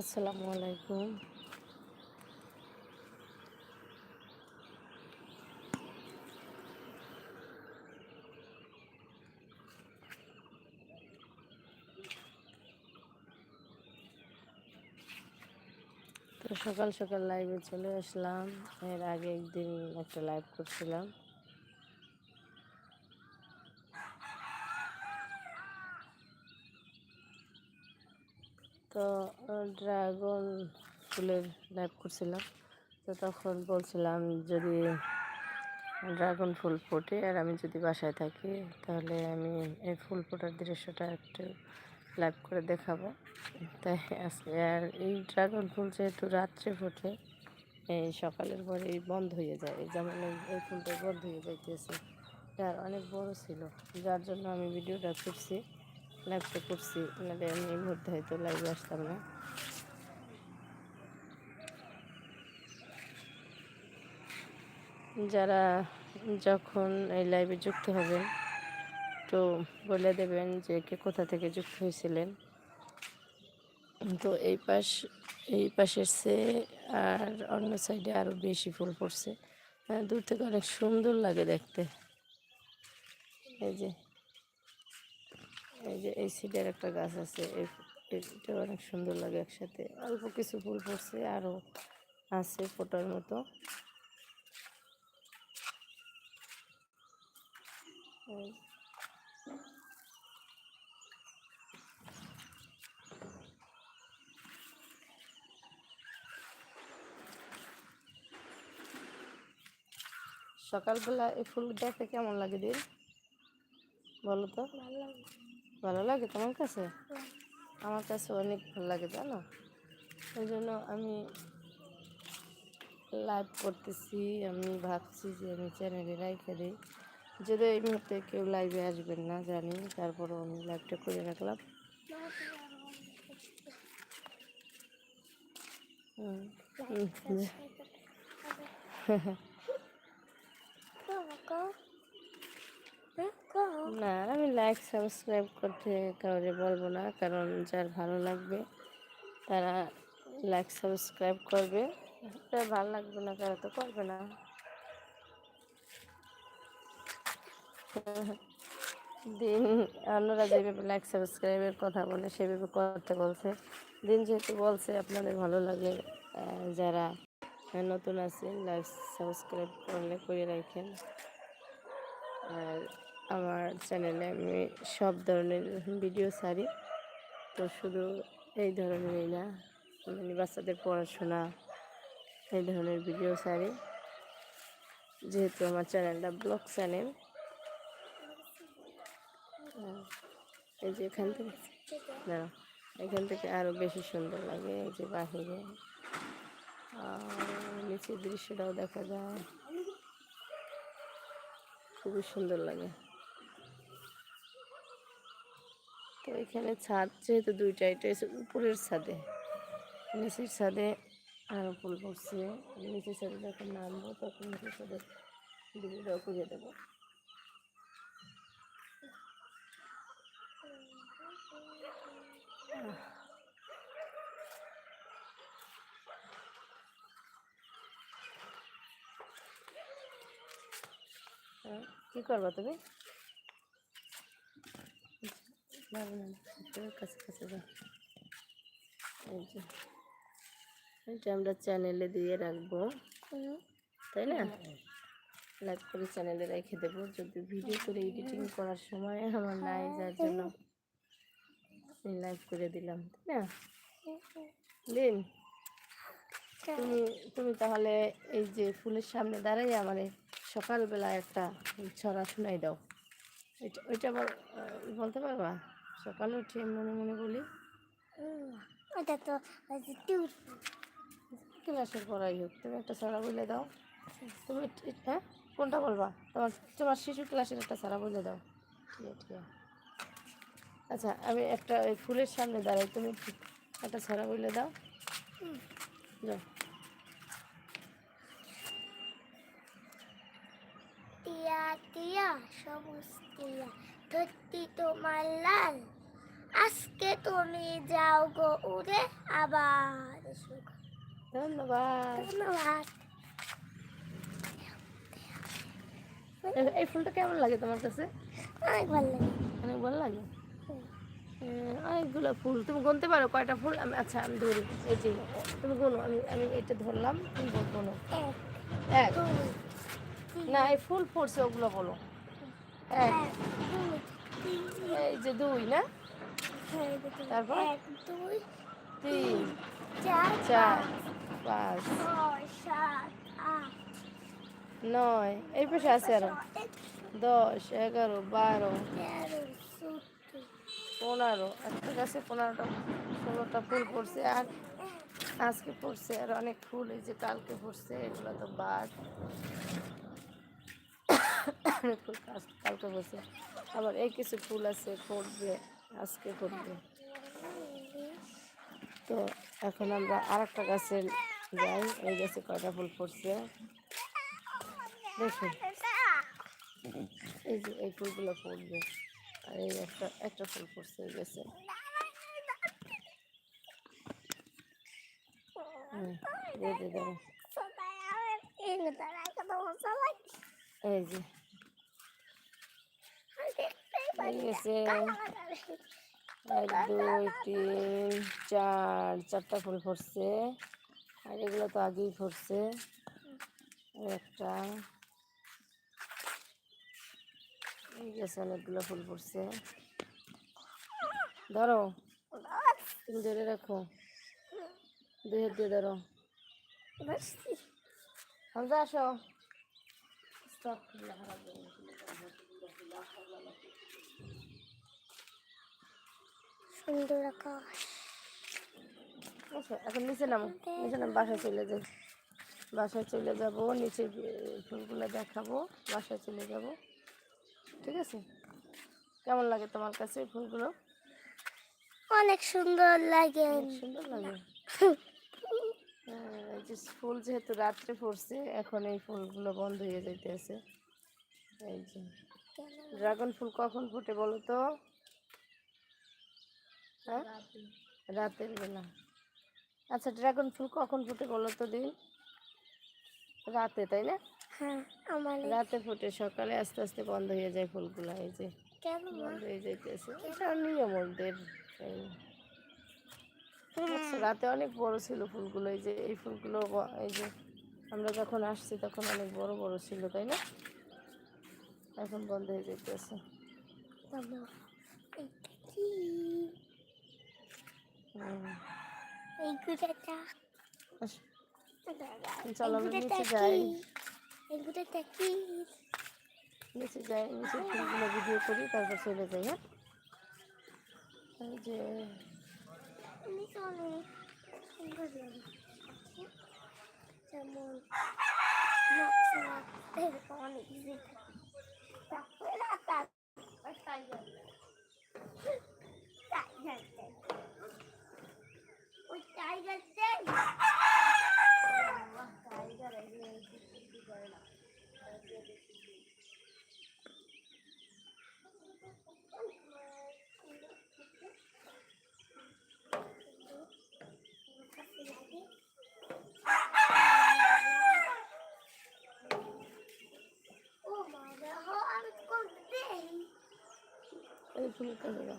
আসসালামু আলাইকুম। তো সকাল সকাল লাইভে চলে আসলাম। এর আগে একদিন একটা লাইভ করছিলাম। তো ড্রাগন ফুলের লাইভ করছিলাম। তো তখন বলছিলাম যদি ড্রাগন ফুল ফোটে আর আমি যদি বাসায় থাকি, তাহলে আমি এই ফুল ফোটার দৃশ্যটা একটু লাইভ করে দেখাবো। তাই আজকে আর এই ড্রাগন ফুল যেহেতু রাত্রে ফোটে, এই সকালের পরেই বন্ধ হয়ে যায়। যেমন এই- এই ফুলটা বন্ধ হয়ে যাইতেছে। আর অনেক বড় ছিল, যার জন্য আমি ভিডিওটা করছি। লাইভটা করছি নাহলে আমি এই মুহূর্তে হয়তো লাইভে আসতাম না। যারা যখন এই লাইভে যুক্ত হবেন, তো বলে দেবেন যে কে কোথা থেকে যুক্ত হয়েছিলেন। তো এই পাশ, এই পাশের চেয়ে আর অন্য সাইডে আরও বেশি ফুল পড়ছে। দূর থেকে অনেক সুন্দর লাগে দেখতে। এই যে। এই যে এই সিডের একটা গাছ আছে এই এটা অনেক সুন্দর লাগে একসাথে। অল্প কিছু ফুল পড়ছে আরও আছে ফোটার মতো। সকালবেলা এই ফুল দেখতে কেমন লাগে দিন বলো তো। ভালো লাগে। তোমার কাছে? আমার কাছে অনেক ভালো লাগে জানো? ওই জন্য আমি লাইভ করতেছি আমি ভাবছি যে আমি চ্যানেলে রাইখে দিই। যদি এই মুহূর্তে কেউ লাইভে আসবেন না জানি তারপরও আমি লাইভটা করে রাখলাম। হুম হুম। না, আমি লাইক সাবস্ক্রাইব করতে কাউরে বলব না, কারণ যার ভালো লাগবে তারা লাইক সাবস্ক্রাইব করবে। যার ভালো লাগবে না, তারা তো করবে না। দিন, অন্যরা যেভাবে লাইক সাবস্ক্রাইবের কথা বলে, সেভাবে করতে বলছে। দিন যেহেতু বলছে, আপনাদের ভালো লাগে যারা নতুন আছেন লাইক সাবস্ক্রাইব করলে, করে রাখেন। আর আমার চ্যানেলে আমি সব ধরনের ভিডিও ছাড়ি। তো শুধু এই ধরনেরই না মানে বাচ্চাদের পড়াশোনা, এই ধরনের ভিডিও ছাড়ি। যেহেতু আমার চ্যানেলটা ব্লগ চ্যানেল। এই যে এখান থেকে, দাঁড়াও, এখান থেকে আরও বেশি সুন্দর লাগে এই যে বাহিরে। নিচের দৃশ্যটাও দেখা যায়। খুবই সুন্দর লাগে। তো এখানে ছাদ যেহেতু দুইটা, এটা হচ্ছে উপরের ছাদে। নিচের ছাদে আরও ফুল পড়ছে নিচের ছাদে যখন নামবো তখন নিচের ছাদে ভিডিওটাও করে দেবো। কি করবা তুমি? কাছে কাছে এই যে এটা আমরা চ্যানেলে দিয়ে রাখব তাই না লাইভ করে চ্যানেলে রেখে দেবো যদি ভিডিও করে এডিটিং করার সময় আমার নাই যার জন্য আমি লাইভ করে দিলাম তাই না দিন তুমি তুমি তাহলে এই যে ফুলের সামনে দাঁড়াই আমার সকালবেলা একটা ছড়া শোনাই দাও এটা ওইটা বলতে পারবা সকালে উঠে মনে মনে বলি ওটা তো ক্লাসের পড়াই হোক, তুমি একটা ছড়া বলে দাও। তুমি হ্যাঁ? কোনটা বলবা? তোমার তোমার শিশু ক্লাসের একটা ছড়া বলে দাও। ঠিক আছে আচ্ছা আমি একটা ওই ফুলের সামনে দাঁড়াই, তুমি একটা ছড়া বলে দাও। যাও। টিয়া টিয়া সবুজ টিয়া, ধরতি তোমার লাল। আজকে তুমি যাও গো উড়ে আবার ধন্যবাদ। ধন্যবাদ। এই- ফুলটা কেমন লাগে তোমার কাছে? অনেক ভালো লাগে। অনেক ভালো লাগে? অনেকগুলো ফুল। তুমি গুনতে পারো কয়টা ফুল? আমি আচ্ছা আমি ধরি। এই যে তুমি গুনো। আমি আমি এটা ধরলাম তুমি গুনো। এক না এই ফুল পড়ছে ওগুলো বলো। এক এই যে দুই না। তারপর? এক দুই তিন চার চার পাঁচ সাত নয় এই পাশে আছে আরও। দশ এগারো বারো পনেরো একটা গাছে পনেরোটা ষোলোটা ফুল পড়ছে আর আজকে পড়ছে আর অনেক ফুল এই যে কালকে পড়ছে এগুলো তো বাদ অনেক ফুল কাল- কালকে পড়ছে। আবার এই কিছু ফুল আছে পড়বে। আজকে পড়বে তো এখন আমরা আর একটা গাছে যাই। এই গাছে কয়টা ফুল পড়ছে দেখুন। এই যে এই ফুলগুলো পড়বে আর এই একটা একটা ফুল পড়ছে এই গাছে। এই যে। এই গেছে এক দুই তিন চার চারটা ফুল ফুটছে। আর এগুলো তো আগেই ফুটছে। একটা। এই গেছে অনেকগুলো ফুল ফুটছে। ধরো। তুমি ধরে রাখো। দুই হাত দিয়ে ধরো। হামজা আসো। সুন্দর আকাশ। আচ্ছা এখন নিচে নামো। নিচে নাম বাসায় চলে যাই। বাসায় চলে যাব নিচে ফুলগুলো দেখাবো বাসায় চলে যাব। ঠিক আছে? কেমন লাগে তোমার কাছে ফুলগুলো? অনেক সুন্দর লাগে। সুন্দর লাগে? হ্যাঁ, এই যে ফুল যেহেতু রাত্রে পড়ছে এখন এই ফুলগুলো বন্ধ হয়ে যাইতেছে। এই যে। ড্রাগন ফুল কখন ফুটে বলো তো? রাতের বেলা। আচ্ছা ড্রাগন ফুল কখন ফুটে বলো তো দিন? রাতে তাই না? হ্যাঁ আমার রাতে ফুটে সকালে আস্তে আস্তে বন্ধ হয়ে যায় ফুলগুলো এই যে। কেন বন্ধ হয়ে যাইতেছে। এটা নিয়ম ওদের এই। রাতে অনেক বড় ছিল ফুলগুলো এই যে এই ফুলগুলো এই যে আমরা যখন আসছি তখন অনেক বড় বড় ছিল তাই না? এখন বন্ধ হয়ে যাইতেছে বাবা, এইটা কি? হুম। এই গুড়াটা আস- দাঁড়া, চলো গুড়াটা নিচে যাই। নিচে যাই নিচে ফুলগুলো ভিডিও করি তারপর চলে যাই হ্যাঁ? যে যেমন অনেক কিছু তারপরে আকাশ টাইগার টাইগার ওই টাইগার টাইগার ও মা দেখো আমি করতে এই ফুলটা দাও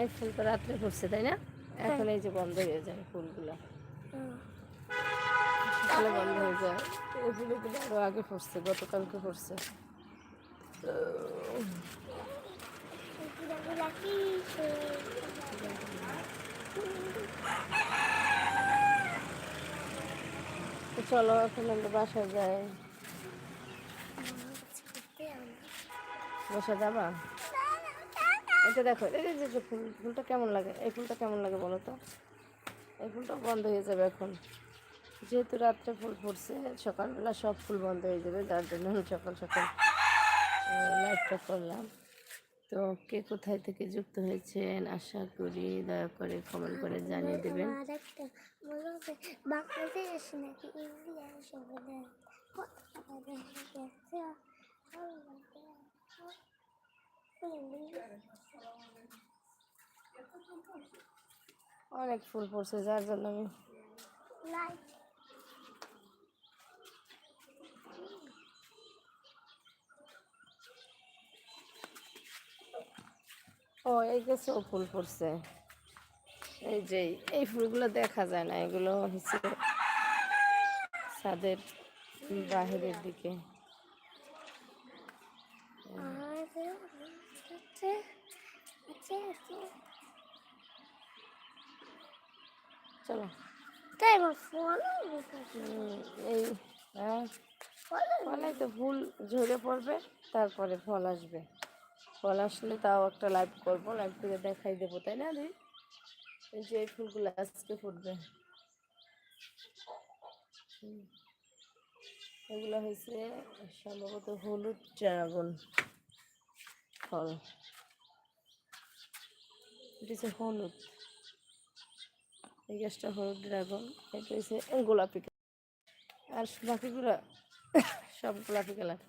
এই ফুল তো রাত্রে ফুটছে তাই না এখন এই যে বন্ধ হয়ে যায় ফুলগুলো সকালে বন্ধ হয়ে যায় এই ফুলগুলো আরও আগে ফুটছে গতকালকে ফুটছে এগুলা কি তো চলো, এখন আমরা বাসায় যাই। বসা যাবা? এটা দেখো, এই যে ফুল, ফুলটা কেমন লাগে? এই ফুলটা কেমন লাগে বলো তো? এই ফুলটা বন্ধ হয়ে যাবে এখন। যেহেতু রাত্রে ফুল ফুটছে, সকালবেলা সব ফুল বন্ধ হয়ে যাবে, যার জন্য সকাল সকাল লাইটটা করলাম। তো কে কোথায় থেকে যুক্ত হয়েছেন আশা করি দয়া করে কমেন্ট করে জানিয়ে দেবেন। বাংলাদেশ নাকি ইন্ডিয়া অনেক ফুল পড়ছে যার জন্য আমি লাইট ও, এই গাছেও ফুল পড়ছে এই যে, এই ফুলগুলো দেখা যায় না, এগুলো হচ্ছে ছাদের বাহিরের দিকে। চলো। এই হ্যাঁ। ফলে তো ফুল ঝরে পড়বে, তারপরে ফল আসবে। ফল আসলে তাও একটা লাইভ করব লাইভ করে দেখাই দেবো, তাই না রে? এই যে এই ফুলগুলো আজকে ফুটবে। এগুলো হয়েছে সম্ভবত হলুদ ড্রাগন ফল। এটা হচ্ছে হলুদ। এই গাছটা হলুদ ড্রাগন, এটা হচ্ছে গোলাপি আর বাকিগুলো সব গোলাপি কালার।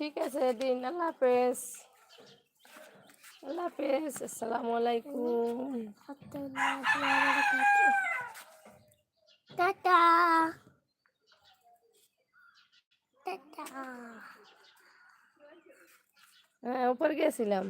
ঠিক আছে দিন আল্লাহ হাফেজ আল্লাহ হাফেজ আসসালামু আলাইকুম টাটা টাটা হ্যাঁ উপর গেছিলাম